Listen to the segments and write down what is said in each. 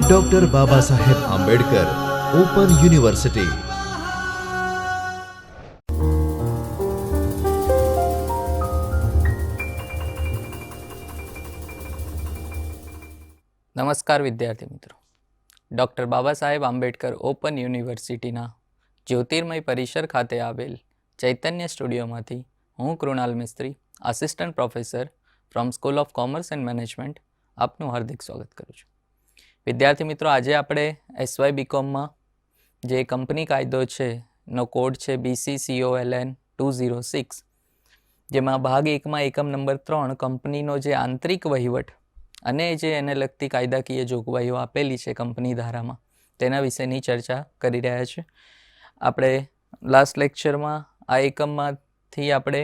Doctor Baba Saheb Ambedkar open university નમસ્કાર વિદ્યાર્થી મિત્રો. ડૉક્ટર બાબા સાહેબ આંબેડકર ઓપન યુનિવર્સિટીના જ્યોતિર્મય પરિસર ખાતે આવેલ ચૈતન્ય સ્ટુડિયોમાંથી હું Krunal Mistry assistant professor from school of commerce and management આપનું હાર્દિક સ્વાગત કરું છું. વિદ્યાર્થી મિત્રો, આજે આપણે એસવાય બીકોમમાં જે કંપની કાયદો છે નો કોડ છે સીઓએલએન ટુ ઝીરો સિક્સ જેમાં ભાગ એકમાં એકમ નંબર ત્રણ કંપનીનો જે આંતરિક વહીવટ અને જે એને લગતી કાયદાકીય જોગવાઈઓ આપેલી છે કંપની ધારામાં, તેના વિશેની ચર્ચા કરી રહ્યા છે આપણે લાસ્ટ લેક્ચરમાં આ એકમમાંથી આપણે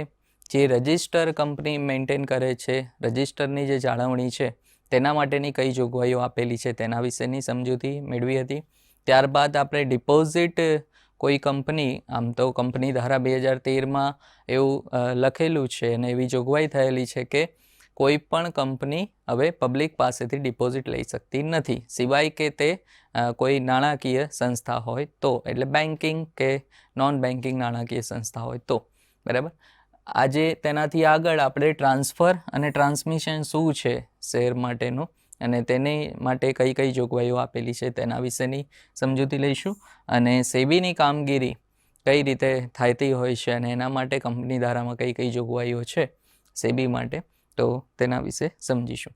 જે રજિસ્ટર કંપની મેન્ટેન કરે છે, રજિસ્ટરની જે જાળવણી છે તેના માટેની કઈ જોગવાઈઓ આપેલી છે તેના વિશેની સમજૂતી મેળવી હતી. ત્યારબાદ આપણે ડિપોઝિટ કોઈ કંપની, આમ તો કંપની ધારા બે હજાર તેરમાં એવું લખેલું છે અને એવી જોગવાઈ થયેલી છે કે કોઈ પણ કંપની હવે પબ્લિક પાસેથી ડિપોઝિટ લઈ શકતી નથી. સિવાય કે તે કોઈ નાણાકીય સંસ્થા હોય તો, એટલે બેન્કિંગ કે નોન બેન્કિંગ નાણાકીય સંસ્થા હોય તો. બરાબર? આજે તેનાથી આગળ આપણે ટ્રાન્સફર અને ટ્રાન્સમિશન શું છે શેર માટેનું અને તેને માટે કઈ કઈ જોગવાઈઓ આપેલી છે તેના વિશેની સમજૂતી લઈશું. અને સેબીની કામગીરી કઈ રીતે થતી હોય છે અને એના માટે કંપની ધારામાં કઈ કઈ જોગવાઈઓ છે સેબી માટે, તો તેના વિશે સમજીશું.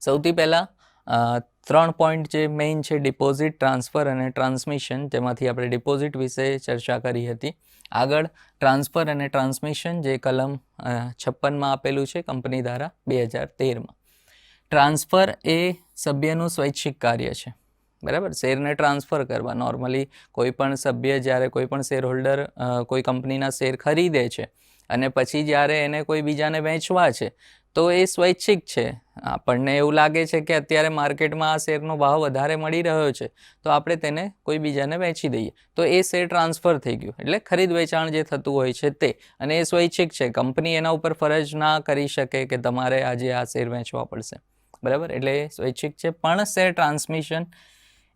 સૌથી પહેલાં ત્રણ પોઈન્ટ જે મેઇન છે ડિપોઝિટ ટ્રાન્સફર અને ટ્રાન્સમિશન જેમાંથી આપણે ડિપોઝિટ વિશે ચર્ચા કરી હતી. આગળ ટ્રાન્સફર અને ટ્રાન્સમિશન જે કલમ છપ્પનમાં આપેલું છે કંપની ધારા બે હજાર તેરમાં. ટ્રાન્સફર એ સભ્યનું સ્વૈચ્છિક કાર્ય છે. બરાબર? શેરને ટ્રાન્સફર કરવા. નોર્મલી કોઈ પણ સભ્ય જ્યારે કોઈ પણ શેર હોલ્ડર કોઈ કંપનીના શેર ખરીદે છે અને પછી જ્યારે એને કોઈ બીજાને વેચવા છે તો એ સ્વૈચ્છિક છે. આપણને એવું લાગે છે કે અત્યારે માર્કેટમાં આ શેરનો ભાવ વધારે મળી રહ્યો છે, તો આપણે તેને કોઈ બીજાને વેચી દઈએ. તો એ શેર ટ્રાન્સફર થઈ ગયું, એટલે ખરીદ વેચાણ જે થતું હોય છે તે. અને એ સ્વૈચ્છિક છે, કંપની એના ઉપર ફરજ ના કરી શકે કે તમારે આજે આ શેર વેચવા પડશે. બરાબર? એટલે એ સ્વૈચ્છિક છે, પણ શેર ટ્રાન્સમિશન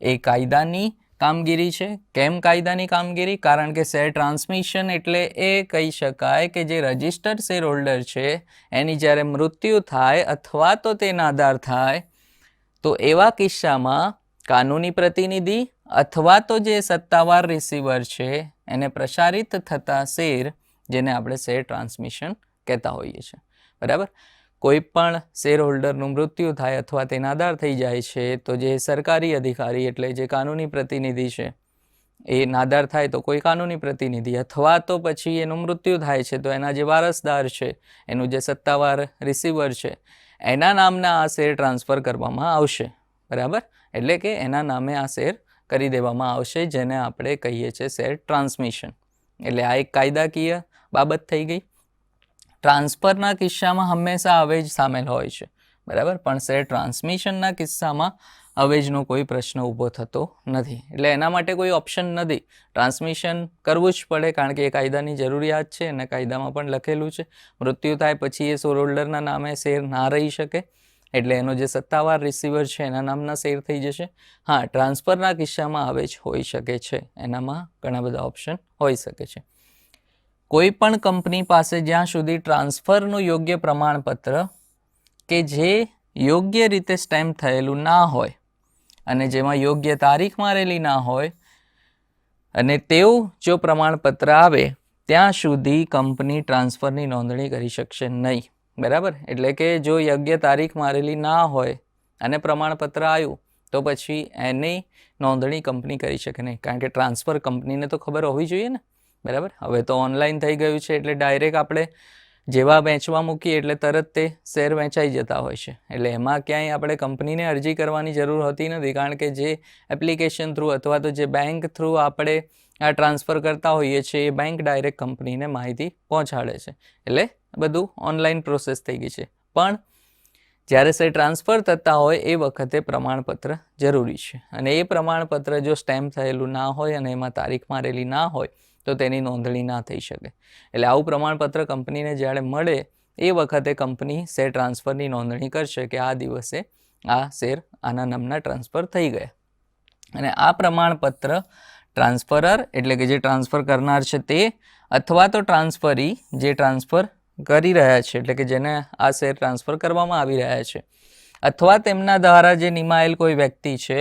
એ કાયદાની કામગીરી છે? કેમ કાયદાની કામગીરી? કારણ કે શેર ટ્રાન્સમિશન એટલે એ કહી શકાય કે જે રજિસ્ટર્ડ શેર હોલ્ડર છે, એની જ્યારે મૃત્યુ થાય અથવા તો તે નાદાર થાય, તો એવા કિસ્સામાં કાનૂની પ્રતિનિધિ અથવા તો જે સત્તાવાર રિસીવર છે, એને પ્રસારિત થતા શેર જેને આપણે શેર ટ્રાન્સમિશન કહેતા હોઈએ છીએ. બરાબર? કોઈ પણ શેર હોલ્ડરનું મૃત્યુ થાય અથવા તે નાદાર થઈ જાય છે, તો જે સરકારી અધિકારી એટલે જે કાનૂની પ્રતિનિધિ છે, એ નાદાર થાય તો કોઈ કાનૂની પ્રતિનિધિ અથવા તો પછી એનું મૃત્યુ થાય છે, તો એના જે વારસદાર છે, એનું જે સત્તાવાર રિસીવર છે, એના નામના આ શેર ટ્રાન્સફર કરવામાં આવશે. બરાબર? એટલે કે એના નામે આ શેર કરી દેવામાં આવશે, જેને આપણે કહીએ છીએ શેર ટ્રાન્સમિશન એટલે આ એક કાયદાકીય બાબત થઈ ગઈ. ટ્રાન્સફરના કિસ્સામાં હંમેશા અવેજ સામેલ હોય છે. બરાબર? પણ શેર ટ્રાન્સમિશનના કિસ્સામાં અવેજનો કોઈ પ્રશ્ન ઊભો થતો નથી. એટલે એના માટે કોઈ ઓપ્શન નથી. ટ્રાન્સમિશન કરવું જ પડે, કારણ કે એ કાયદાની જરૂરિયાત છે અને કાયદામાં પણ લખેલું છે. મૃત્યુ થાય પછી એ શેર હોલ્ડરના નામે શેર ના રહી શકે. એટલે એનો જે સત્તાવાર રિસીવર છે, એના નામના શેર થઈ જશે. હા, ટ્રાન્સફરના કિસ્સામાં અવેજ હોઈ શકે છે. એનામાં ઘણા બધા ઓપ્શન હોઈ શકે છે. કોઈ પણ કંપની પાસે જ્યાં સુધી ટ્રાન્સફરનું યોગ્ય પ્રમાણપત્ર કે જે યોગ્ય રીતે સ્ટેમ્પ થયેલું ના હોય અને જેમાં યોગ્ય તારીખ મારેલી ના હોય અને તેવું જો પ્રમાણપત્ર આવે, ત્યાં સુધી કંપની ટ્રાન્સફરની નોંધણી કરી શકશે નહીં. બરાબર? એટલે કે જો યોગ્ય તારીખ મારેલી ના હોય અને પ્રમાણપત્ર આવ્યું, તો પછી એની નોંધણી કંપની કરી શકે નહીં. કારણ કે ટ્રાન્સફર કંપનીને તો ખબર હોવી જોઈએ ને. બરાબર? હવે તો ઓનલાઈન થઈ ગયું છે એટલે ડાયરેક્ટ આપણે જેવા વેચવા મૂકીએ એટલે તરત તે શેર વેચાઈ જતા હોય છે. એટલે એમાં ક્યાંય આપણે કંપનીને અરજી કરવાની જરૂર હોતી નથી કારણ કે જે એપ્લિકેશન થ્રુ અથવા તો જે બેંક થ્રુ આપણે આ ટ્રાન્સફર કરતા હોઈએ છીએ એ બેંક ડાયરેક્ટ કંપનીને માહિતી પહોંચાડે છે. એટલે બધું ઓનલાઈન પ્રોસેસ થઈ ગઈ છે. પણ જ્યારે શેર ટ્રાન્સફર થતા હોય એ વખતે પ્રમાણપત્ર જરૂરી છે. અને એ પ્રમાણપત્ર જો સ્ટેમ્પ થયેલું ના હોય અને એમાં તારીખ મારેલી ના હોય તો તેની નોંધણી ના થઈ શકે. એટલે આવું પ્રમાણપત્ર કંપનીને જ્યારે મળે, એ વખતે કંપની શેર ટ્રાન્સફરની નોંધણી કરશે કે આ દિવસે આ શેર આના નામના ટ્રાન્સફર થઈ ગયા. અને આ પ્રમાણપત્ર ટ્રાન્સફરર એટલે કે જે ટ્રાન્સફર કરનાર છે તે, અથવા તો ટ્રાન્સફરી જે ટ્રાન્સફર કરી રહ્યા છે, એટલે કે જેને આ શેર ટ્રાન્સફર કરવામાં આવી રહ્યા છે, અથવા તેમના દ્વારા જે નિમાયેલ કોઈ વ્યક્તિ છે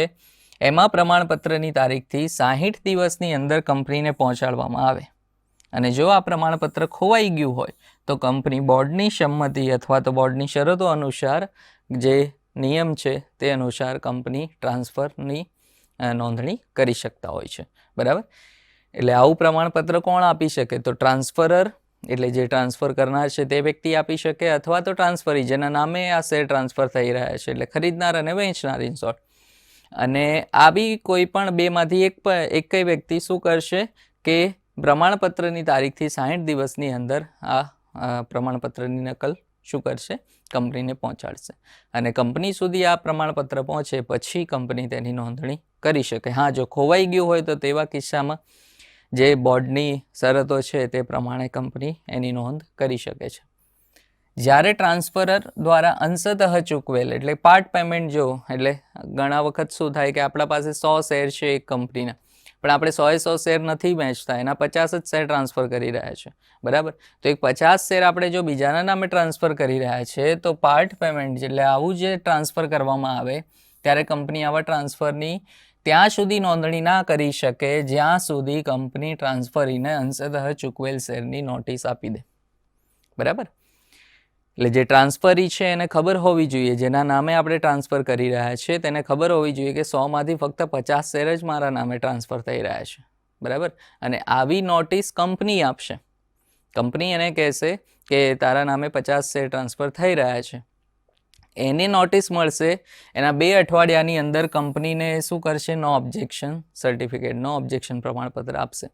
એમાં પ્રમાણપત્રની તારીખથી સાહીઠ દિવસની અંદર કંપનીને પહોંચાડવામાં આવે. અને જો આ પ્રમાણપત્ર ખોવાઈ ગયું હોય, તો કંપની બોર્ડની સંમતિ અથવા તો બોર્ડની શરતો અનુસાર જે નિયમ છે તે અનુસાર કંપની ટ્રાન્સફરની નોંધણી કરી શકતા હોય છે. બરાબર? એટલે આવું પ્રમાણપત્ર કોણ આપી શકે? તો ટ્રાન્સફરર, એટલે જે ટ્રાન્સફર કરનાર છે તે વ્યક્તિ આપી શકે અથવા તો ટ્રાન્સફરી, જેના નામે આ શેર ટ્રાન્સફર થઈ રહ્યા છે. એટલે ખરીદનાર અને વેચનાર ઇન શોર્ટ. અને આવી કોઈ પણ બેમાંથી એક પ- એક વ્યક્તિ શું કરશે કે પ્રમાણપત્રની તારીખથી સાહીઠ દિવસની અંદર આ પ્રમાણપત્રની નકલ શું કરશે? કંપનીને પહોંચાડશે. અને કંપની સુધી આ પ્રમાણપત્ર પહોંચે પછી કંપની તેની નોંધણી કરી શકે. હા, જો ખોવાઈ ગયું હોય તો તેવા કિસ્સામાં જે બોર્ડની શરતો છે તે પ્રમાણે કંપની એની નોંધ કરી શકે છે. જ્યારે ટ્રાન્સફરર દ્વારા અંશતઃ ચૂકવેલ એટલે પાર્ટ પેમેન્ટ જો, એટલે ઘણા વખત શું થાય કે આપણા પાસે સો શેર છે એક કંપનીના, પણ આપણે સોએ સો શેર નથી વેચતા એના પચાસ જ શેર ટ્રાન્સફર કરી રહ્યા છે. બરાબર? તો એક પચાસ શેર આપણે જો બીજાના નામે ટ્રાન્સફર કરી રહ્યા છે, તો પાર્ટ પેમેન્ટ એટલે આવું જે ટ્રાન્સફર કરવામાં આવે, ત્યારે કંપની આવા ટ્રાન્સફરની ત્યાં સુધી નોંધણી ના કરી શકે, જ્યાં સુધી કંપની ટ્રાન્સફરીને અંશતઃ ચૂકવેલ શેરની નોટિસ આપી દે. બરાબર? એટલે જે ટ્રાન્સફરી છે એને ખબર હોવી જોઈએ. જેના નામે આપણે ટ્રાન્સફર કરી રહ્યા છીએ, તેને ખબર હોવી જોઈએ કે સોમાંથી ફક્ત પચાસ શેર જ મારા નામે ટ્રાન્સફર થઈ રહ્યા છે. બરાબર? અને આવી નોટિસ કંપની આપશે. કંપની એને કહેશે કે તારા નામે પચાસ શેર ટ્રાન્સફર થઈ રહ્યા છે. એને નોટિસ મળશે. એના બે અઠવાડિયાની અંદર કંપનીને શું કરશે? No objection, certificate, no objection પ્રમાણપત્ર આપશે.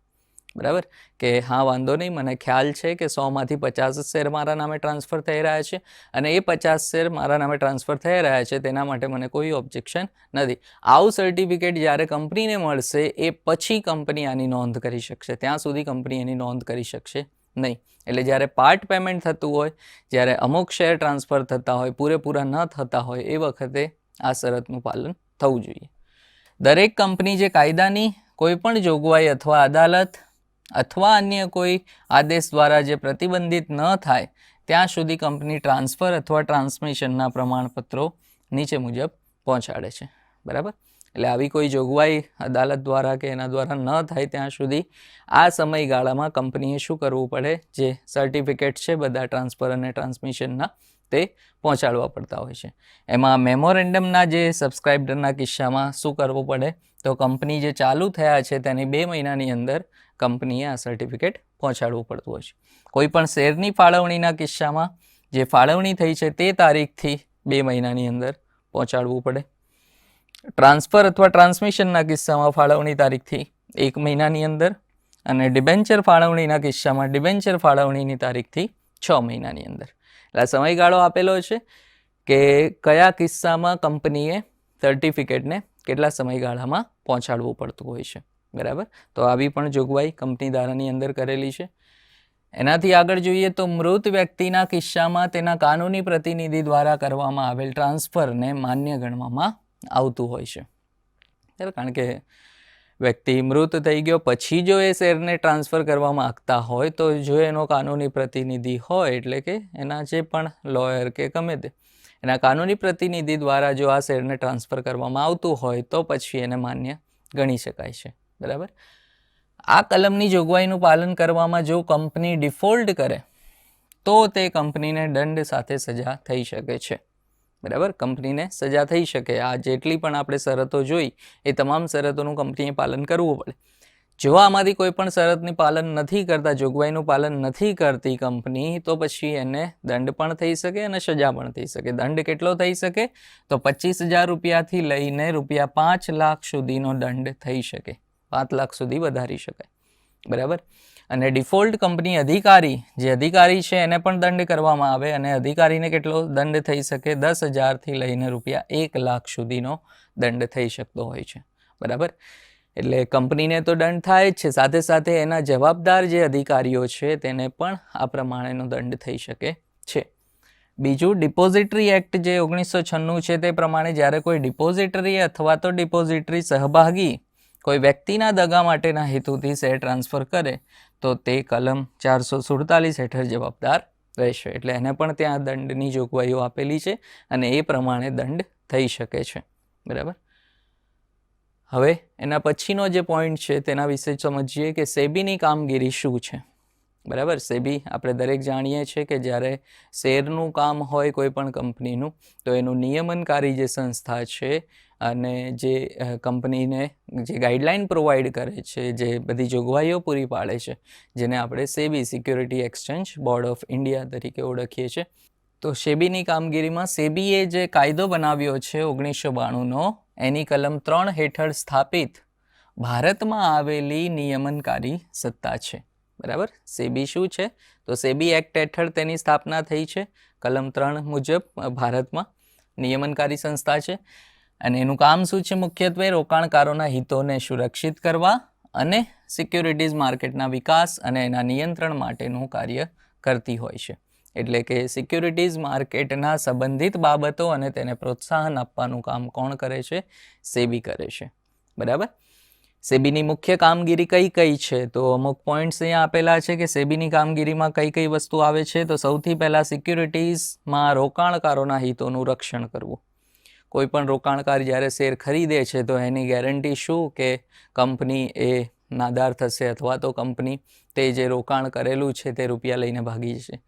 બરાબર? કે હા, વાંધો નહીં, મને ખ્યાલ છે કે સોમાંથી પચાસ શેર મારા નામે ટ્રાન્સફર થઈ રહ્યા છે અને એ પચાસ શેર મારા નામે ટ્રાન્સફર થઈ રહ્યા છે, તેના માટે મને કોઈ ઓબ્જેક્શન નથી. આવું સર્ટિફિકેટ જ્યારે કંપનીને મળશે, એ પછી કંપની આની નોંધ કરી શકશે. ત્યાં સુધી કંપની એની નોંધ કરી શકશે નહીં. એટલે જ્યારે પાર્ટ પેમેન્ટ થતું હોય, જ્યારે અમુક શેર ટ્રાન્સફર થતા હોય, પૂરેપૂરા ન થતા હોય, એ વખતે આ શરતનું પાલન થવું જોઈએ. દરેક કંપની જે કાયદાની કોઈ પણ જોગવાઈ અથવા અદાલત અથવા અન્ય કોઈ આદેશ દ્વારા જે પ્રતિબંધિત ન થાય, ત્યાં સુધી કંપની ટ્રાન્સફર અથવા ટ્રાન્સમિશનના પ્રમાણપત્રો નીચે મુજબ પહોંચાડે છે. બરાબર? એટલે આવી કોઈ જોગવાઈ અદાલત દ્વારા કે એના દ્વારા ન થાય ત્યાં સુધી આ સમયગાળામાં કંપનીએ શું કરવું પડે? જે સર્ટિફિકેટ છે બધા ટ્રાન્સફર અને ટ્રાન્સમિશનના તે પહોંચાડવા પડતા હોય છે. એમાં મેમોરેન્ડમના જે સબસ્ક્રાઇબરના કિસ્સામાં શું કરવું પડે? તો કંપની જે ચાલુ થયા છે તેની બે મહિનાની અંદર કંપનીએ આ સર્ટિફિકેટ પહોંચાડવું પડતું હોય છે. કોઈ પણ શેરની ફાળવણીના કિસ્સામાં જે ફાળવણી થઈ છે તે તારીખથી બે મહિનાની અંદર પહોંચાડવું પડે. ટ્રાન્સફર અથવા ટ્રાન્સમિશનના કિસ્સામાં ફાળવણી તારીખથી એક મહિનાની અંદર અને ડિબેન્ચર ફાળવણીના કિસ્સામાં ડિબેન્ચર ફાળવણીની તારીખથી છ મહિનાની અંદર. એટલે સમયગાળો આપેલો છે કે કયા કિસ્સામાં કંપનીએ સર્ટિફિકેટને કેટલા સમયગાળામાં પહોંચાડવું પડતું હોય છે. બરાબર? તો આવી પણ જોગવાઈ કંપની ધારાની અંદર કરેલી છે. એનાથી આગળ જોઈએ તો મૃત વ્યક્તિના કિસ્સામાં તેના કાનૂની પ્રતિનિધિ દ્વારા કરવામાં આવેલ ટ્રાન્સફરને માન્ય ગણવામાં આવતું હોય છે. બરાબર? કારણ કે વ્યક્તિ મૃત થઈ ગયો, પછી જો એ શેરને ટ્રાન્સફર કરવા માગતા હોય, તો જો એનો કાનૂની પ્રતિનિધિ હોય, એટલે કે એના જે પણ લોયર કે ગમે તે, એના કાનૂની પ્રતિનિધિ દ્વારા જો આ શેરને ટ્રાન્સફર કરવામાં આવતું હોય, તો પછી એને માન્ય ગણી શકાય છે. બરાબર? આ કલમની જોગવાઈનું પાલન કરવામાં જો કંપની ડિફોલ્ટ કરે, તો તે કંપનીને દંડ સાથે સજા થઈ શકે છે. બરાબર? કંપનીને સજા થઈ શકે. આ જેટલી પણ આપણે શરતો જોઈ, એ તમામ શરતોનું કંપનીએ પાલન કરવું પડે. જો આમાંથી કોઈ પણ શરતની પાલન નથી કરતા, જોગવાઈનું પાલન નથી કરતી કંપની, તો પછી એને દંડ પણ થઈ શકે અને સજા પણ થઈ શકે. દંડ કેટલો થઈ શકે? તો પચીસ હજાર રૂપિયાથી લઈને રૂપિયા પાંચ લાખ સુધીનો દંડ થઈ શકે. પાંચ લાખ સુધી વધારી શકાય. બરાબર? અને ડિફોલ્ટ કંપની અધિકારી, જે અધિકારી છે, એને પણ દંડ કરવામાં આવે અને અધિકારીને કેટલો દંડ થઈ શકે? દસ હજારથી લઈને રૂપિયા એક લાખ સુધીનો દંડ થઈ શકતો હોય છે. બરાબર? એટલે કંપનીને તો દંડ થાય જ છે. સાથે સાથે એના જવાબદાર જે અધિકારીઓ છે, તેને પણ આ પ્રમાણેનો દંડ થઈ શકે છે. બીજું, ડિપોઝિટરી એક્ટ જે ઓગણીસો છન્નું છે, તે પ્રમાણે જ્યારે કોઈ ડિપોઝિટરી અથવા તો ડિપોઝિટરી સહભાગી કોઈ વ્યક્તિના દગા માટેના હેતુથી શેર ટ્રાન્સફર કરે તો તે કલમ ચારસો સુડતાલીસ હેઠળ જવાબદાર રહેશે. એટલે એને પણ ત્યાં દંડની જોગવાઈઓ આપેલી છે અને એ પ્રમાણે દંડ થઈ શકે છે. બરાબર? હવે એના પછીનો જે પોઈન્ટ છે તેના વિશે સમજીએ કે સેબીની કામગીરી શું છે. બરાબર? સેબી આપણે દરેક જાણીએ છીએ કે જ્યારે શેરનું કામ હોય કોઈ પણ કંપનીનું, તો એનું નિયમનકારી જે સંસ્થા છે અને જે કંપનીને જે ગાઈડલાઇન પ્રોવાઈડ કરે છે, જે બધી જોગવાઈઓ પૂરી પાડે છે, જેને આપણે SEBI security exchange board of India તરીકે ઓળખીએ છીએ. તો સેબીની કામગીરીમાં સેબીએ જે કાયદો બનાવ્યો છે ઓગણીસો બાણુંનો, એની કલમ ત્રણ હેઠળ સ્થાપિત ભારતમાં આવેલી નિયમનકારી સત્તા છે. બરાબર? સેબી શું છે? તો સેબી એક્ટ હેઠળ તેની સ્થાપના થઈ છે. કલમ ત્રણ મુજબ ભારતમાં નિયમનકારી સંસ્થા છે. અને એનું કામ શું છે મુખ્યત્વે? રોકાણકારોના હિતોને સુરક્ષિત કરવા અને સિક્યોરિટીઝ માર્કેટના વિકાસ અને એના નિયંત્રણ માટેનું કાર્ય કરતી હોય છે. એટલે કે સિક્યોરિટીઝ માર્કેટના સંબંધિત બાબતો અને તેને પ્રોત્સાહન આપવાનું કામ કોણ કરે છે? સેબી કરે છે. બરાબર? સેબીની મુખ્ય કામગીરી કઈ કઈ છે? તો અમુક પોઈન્ટ્સ અહીંયા આપેલા છે કે સેબીની કામગીરીમાં કઈ કઈ વસ્તુ આવે છે? તો સૌથી પહેલાં સિક્યુરિટીઝમાં રોકાણકારોના હિતોનું રક્ષણ કરવું. કોઈ પણ રોકાણકાર જ્યારે શેર ખરીદે છે, તો એની ગેરંટી શું કે કંપની એ નાદાર થશે અથવા તો કંપની તે જે રોકાણ કરેલું છે તે રૂપિયા લઈને ભાગી જશે?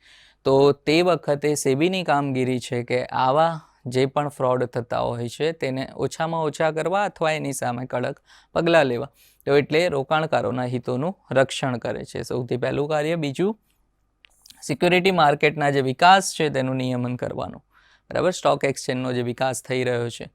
તો તે વખતે સેબીની કામગીરી છે કે આવા જે પણ ફ્રોડ થતા હોય છે, તેને ઓછામાં ઓછા કરવા અથવા એની સામે કડક પગલાં લેવા. તો એટલે રોકાણકારોના હિતોનું રક્ષણ કરે છે. સૌથી પહેલું કાર્ય બીજું, સિક્યોરિટી માર્કેટના જે વિકાસ છે, તેનું નિયમન કરવાનું. બરાબર? સ્ટોક એક્સચેન્જનો જે વિકાસ થઈ રહ્યો છે.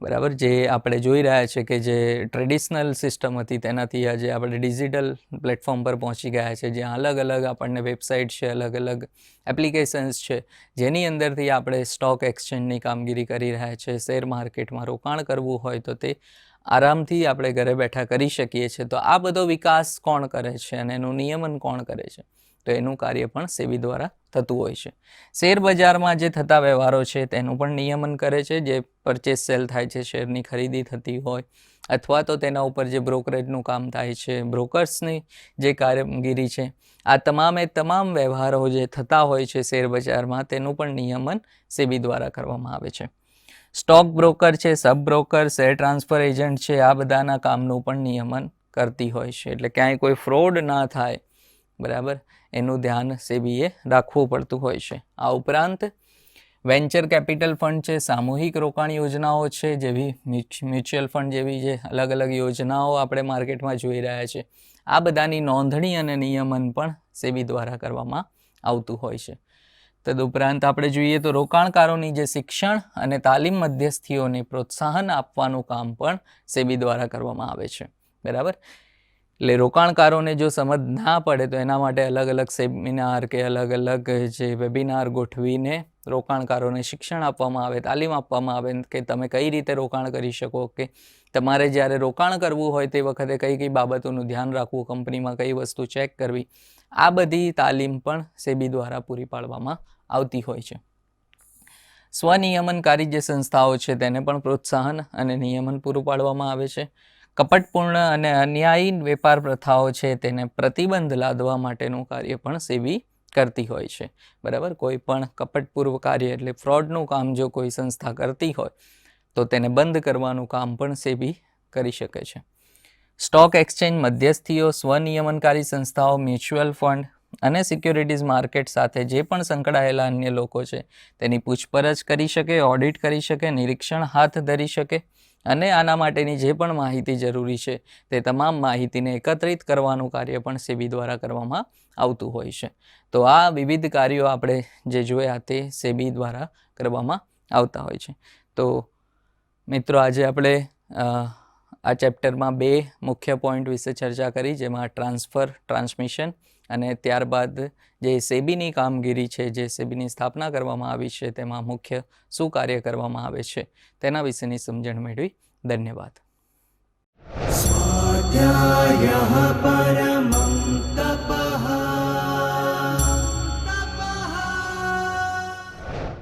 બરાબર? જે આપણે જોઈ રહ્યા છે કે જે ટ્રેડિશનલ સિસ્ટમ હતી, તેનાથી આજે આપણે ડિજિટલ પ્લેટફોર્મ પર પહોંચી ગયા છે. જ્યાં અલગ અલગ આપણને વેબસાઇટ છે, અલગ અલગ એપ્લિકેશન્સ છે. જેની અંદરથી આપણે સ્ટોક એક્સચેન્જની કામગીરી કરી રહ્યા છે. શેર માર્કેટમાં રોકાણ કરવું હોય તો તે આરામથી આપણે ઘરે બેઠા કરી શકીએ છીએ. તો આ બધો વિકાસ કોણ કરે છે અને એનું નિયમન કોણ કરે છે? તો એનું કાર્ય પણ સેબી દ્વારા થતું હોય છે. શેર બજારમાં જે થતા વ્યવહારો છે તેનું પણ નિયમન કરે છે. જે પરચેસ સેલ થાય છે, શેરની ખરીદી થતી હોય અથવા તો તેના ઉપર જે બ્રોકરેજનું કામ થાય છે બ્રોકર્સની જે કામગીરી છે, આ તમામે તમામ વ્યવહારો જે થતા હોય છે શેર બજારમાં તેનું પણ નિયમન સેબી દ્વારા કરવામાં આવે છે. સ્ટોક બ્રોકર છે, sub broker, share transfer agent છે, આ બધાના કામનું પણ નિયમન કરતી હોય છે. એટલે ક્યાંય કોઈ ફ્રોડ ના થાય, બરાબર? એનું ધ્યાન સેબીએ રાખવું પડતું હોય છે. આ ઉપરાંત, વેન્ચર કેપિટલ ફંડ છે, સામૂહિક રોકાણ યોજનાઓ છે, જેવી મ્યુચ્યુઅલ ફંડ જેવી જે અલગ અલગ યોજનાઓ આપણે માર્કેટમાં જોઈ રહ્યા છે, આ બધાની નોંધણી અને નિયમન પણ સેબી દ્વારા કરવામાં આવતું હોય છે. તદુપરાંત આપણે જોઈએ તો રોકાણકારોની જે શિક્ષણ અને તાલીમ મધ્યસ્થીઓને પ્રોત્સાહન આપવાનું કામ પણ સેબી દ્વારા કરવામાં આવે છે. બરાબર? એટલે રોકાણકારોને જો સમજ ના પડે તો એના માટે અલગ અલગ સેમિનાર કે અલગ અલગ જે વેબિનાર ગોઠવીને રોકાણકારોને શિક્ષણ આપવામાં આવે, તાલીમ આપવામાં આવે કે તમે કઈ રીતે રોકાણ કરી શકો કે તમારે જ્યારે રોકાણ કરવું હોય તે વખતે કઈ કઈ બાબતોનું ધ્યાન રાખવું, કંપનીમાં કઈ વસ્તુ ચેક કરવી, આ બધી તાલીમ પણ સેબી દ્વારા પૂરી પાડવામાં આવતી હોય છે. સ્વનિયમનકારી જે સંસ્થાઓ છે તેને પણ પ્રોત્સાહન અને નિયમન પૂરું પાડવામાં આવે છે. કપટપૂર્ણ અને અન્યાયી વેપાર પ્રથાઓ છે તેને પ્રતિબંધ લાદવા માટેનું કાર્ય પણ સેબી કરતી હોય છે. બરાબર? કોઈ પણ કપટપૂર્વ કાર્ય એટલે ફ્રોડનું કામ જો કોઈ સંસ્થા કરતી હોય, તો તેને બંધ કરવાનું કામ પણ સેબી કરી શકે છે. સ્ટોક એક્સચેન્જ મધ્યસ્થીઓ, સ્વનિયમનકારી સંસ્થાઓ, મ્યુચ્યુઅલ ફંડ અને સિક્યોરિટીઝ માર્કેટ સાથે જે પણ સંકળાયેલા અન્ય લોકો છે, તેની પૂછપરછ કરી શકે, ઓડિટ કરી શકે, નિરીક્ષણ હાથ ધરી શકે અને આના માટેની જે પણ માહિતી જરૂરી છે તે તમામ માહિતીને એકત્રિત કરવાનું કાર્ય પણ સેબી દ્વારા કરવામાં આવતું હોય છે. તો આ વિવિધ કાર્યો આપણે જે જોયા તે સેબી દ્વારા કરવામાં આવતા હોય છે. તો મિત્રો આજે આપણે આ ચેપ્ટરમાં બે મુખ્ય પોઈન્ટ વિશે ચર્ચા કરી, જેમાં ટ્રાન્સફર, ટ્રાન્સમિશન અને ત્યારબાદ જે સેબીની કામગીરી છે, જે સેબીની સ્થાપના કરવામાં આવી છે, તેમાં મુખ્ય શું કાર્ય કરવામાં આવે છે, તેના વિશેની સમજણ મેળવી. ધન્યવાદ. પરમા